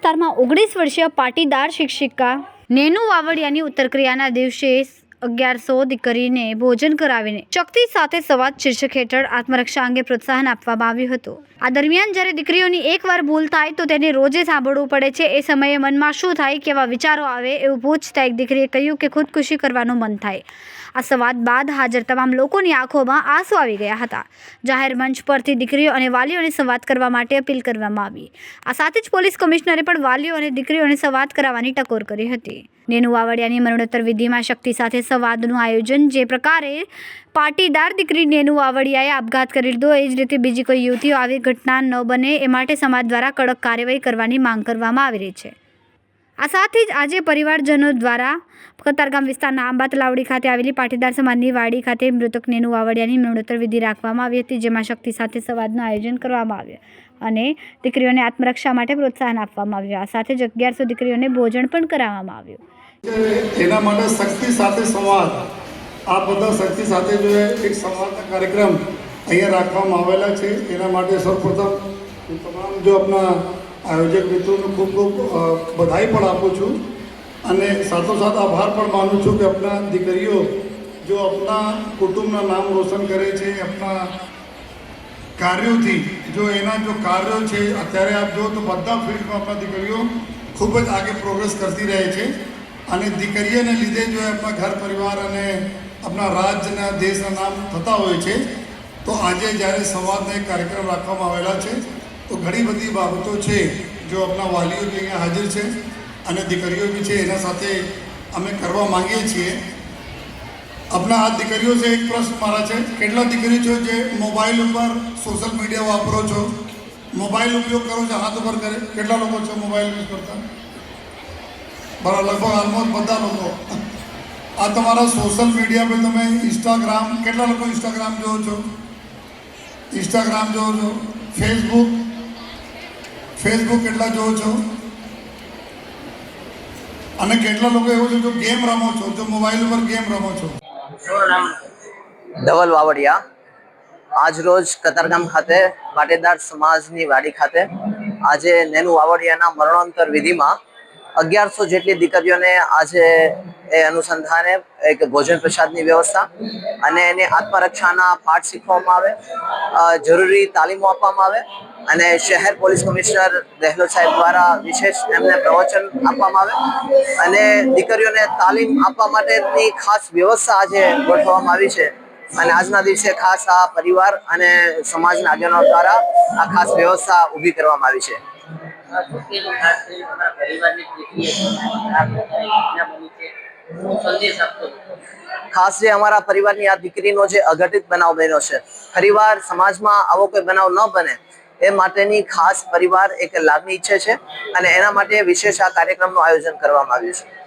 વિસ્તારમાં ઓગણીસ વર્ષીય પાટીદાર શિક્ષિકા. નેનુ વાવડિયાની ઉત્તરક્રિયાના દિવસે અગિયારસો દીકરીને ભોજન કરાવીને શક્તિ સાથે સંવાદ શીર્ષક હેઠળ આત્મરક્ષા અંગે પ્રોત્સાહન આપવામાં આવ્યું હતું. આ દરમિયાન જ્યારે દીકરીઓની એકવાર ભૂલ થાય તો તેને રોજે સાંભળવું પડે છે. એ સમયે મનમાં શું થાય કેવા વિચારો આવે એવું પૂછતા એક દીકરીએ કહ્યું કે ખુદકુશી કરવાનું મન થાય. આ સંવાદ બાદ હાજર તમામ લોકોની આંખોમાં આંસુ આવી ગયા હતા. જાહેર મંચ પરથી દીકરીઓ અને વાલીઓને સંવાદ કરવા માટે અપીલ કરવામાં આવી. આ સાથે જ પોલીસ કમિશનરે પણ વાલીઓ અને દીકરીઓને સંવાદ કરાવવાની ટકોર કરી હતી. નેનુ વાવડિયાની મરણોત્તર વિધિમાં શક્તિ સાથે સંવાદનું આયોજન જે પ્રકારે પાટીદાર દીકરી નેનુ વાવડિયાએ આપઘાત કરી લીધો એ જ રીતે બીજી કોઈ યુવતીઓ આવી ઘટના ન બને એ માટે સમાજ દ્વારા કડક કાર્યવાહી કરવાની માંગ કરવામાં આવી રહી છે. આ સાથે જ આજે પરિવારજનો દ્વારા કતારગામ વિસ્તારના આંબા તલાવડી ખાતે આવેલી પાટીદાર સમાજની વાડી ખાતે મૃતક નેનુ વાવડિયાની મરણોત્તર વિધિ રાખવામાં આવી હતી, જેમાં શક્તિ સાથે સંવાદનું આયોજન કરવામાં આવ્યું અને દીકરીઓને આત્મરક્ષા માટે પ્રોત્સાહન આપવામાં આવ્યું. આ સાથે જ અગિયારસો દીકરીઓને ભોજન પણ કરાવવામાં આવ્યું. એના માટે શક્તિ સાથે સંવાદ. આ બધા શક્તિ સાથે જો એક સંવાદના કાર્યક્રમ અહીંયા રાખવામાં આવેલા છે, એના માટે સૌપ્રથમ હું તમામ જો આપણા આયોજક મિત્રોને ખૂબ ખૂબ બધાઈ પણ આપું છું અને સાથોસાથ આભાર પણ માનું છું કે આપણા દીકરીઓ જો આપણા કુટુંબના નામ રોશન કરે છે આપણા કાર્યોથી જો એના જો કાર્યો છે, અત્યારે આપ જો તો બધા ફિલ્ડમાં આપણા દીકરીઓ ખૂબ જ આગે પ્રોગ્રેસ કરતી રહે છે. અને દીકરીઓને લીધે જો આપણા ઘર પરિવાર અને આપણા રાજ્યના દેશના નામ થતા હોય છે, તો આજે જ્યારે સંવાદના એક કાર્યક્રમ રાખવામાં આવેલા છે, તો ઘણી બધી બાબતો છે જો આપણા વાલીઓ બી અહીંયા હાજર છે અને દીકરીઓ બી છે, એના સાથે અમે કરવા માંગીએ છીએ. આપણા આ દીકરીઓ છે, એક પ્રશ્ન મારા છે, કેટલા દીકરીઓ છો જે મોબાઈલ ઉપર સોશિયલ મીડિયા વાપરો છો? મોબાઈલ ઉપયોગ કરો છો, હાથ ઉપર કરે? કેટલા લોકો છો મોબાઈલ યુઝ કરતા? બરાબર લગભગ ઓલમોસ્ટ બધા લોકો. આ તમારા સોશિયલ મીડિયા પર તમે ઇન્સ્ટાગ્રામ કેટલા લોકો ઇન્સ્ટાગ્રામ જોવો છો? ઇન્સ્ટાગ્રામ જોવો છો? ફેસબુક ફેસબુક કેટલા જોવો છો? અને કેટલા લોકો એવું છે જો ગેમ રમો છો, જો મોબાઈલ ઉપર ગેમ રમો છો? ધવલ વાવડિયા, આજ રોજ કતારગામ ખાતે પાટીદાર સમાજની વાડી ખાતે આજે નેનુ વાવડિયાના મરણોત્તર વિધિમાં અગિયારસો જેટલી દીકરીઓને આજે એ અનુસંધાને એક ભોજન પ્રસાદની વ્યવસ્થા અને એને આત્મરક્ષાના પાઠ શીખવવામાં આવે જરૂરી તાલીમો આપવામાં આવે અને શહેર પોલીસ કમિશનર દહેલોદ સાહેબ દ્વારા વિશેષ એમને પ્રવચન આપવામાં આવે અને દીકરીઓને તાલીમ આપવા માટેની ખાસ વ્યવસ્થા આજે ગોઠવવામાં આવી છે. અને આજના દિવસે ખાસ આ પરિવાર અને સમાજના આગેવાનો દ્વારા આ ખાસ વ્યવસ્થા ઊભી કરવામાં આવી છે. ખાસ કરીને અમારા પરિવારની આ દીકરીનો જે અઘટિત બનાવ બન્યો છે, પરિવાર સમાજમાં આવો કોઈ બનાવ ન બને, એ માટેની ખાસ પરિવાર એક લાગણી ઈચ્છે છે અને એના માટે વિશેષ આ કાર્યક્રમનું આયોજન કરવામાં આવ્યું છે.